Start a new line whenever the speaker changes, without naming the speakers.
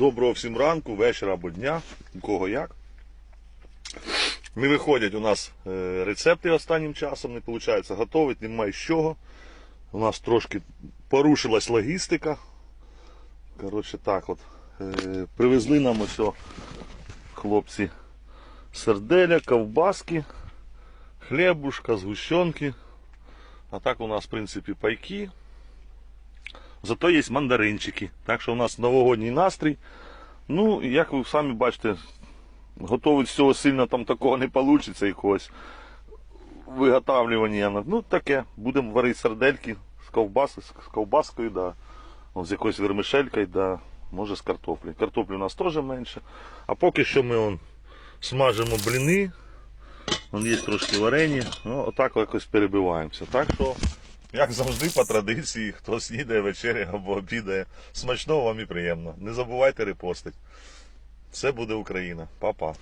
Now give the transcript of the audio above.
Доброго всім ранку, вечора або дня, у кого як. Не виходять у нас е, рецепти останнім часом, не виходить готувати, немає з чого. У нас трошки порушилась логістика. Коротше, так от. Е, привезли нам ось хлопці серделя, ковбаски, хлібушка, згущенки. А так у нас, в принципі, пайки. Зато є мандаринчики. Так що у нас новогодній настрій. Ну, як ви самі бачите, готовить з цього сильно там такого не вийде якогось виготовлювання. Ну, таке. Будемо варити сардельки з ковбаси, з ковбаскою, да. О, з якоюсь вермишелькою, да. може з картоплею. Картоплі у нас теж менше. А поки що ми он, смажимо бліни. Вон є трошки варені. Ну, отак якось перебиваємося. Так що, як завжди, по традиції, хто снідає вечеря або обідає. Смачного вам і приємно. Не забувайте репостити. Все буде Україна. Па-па.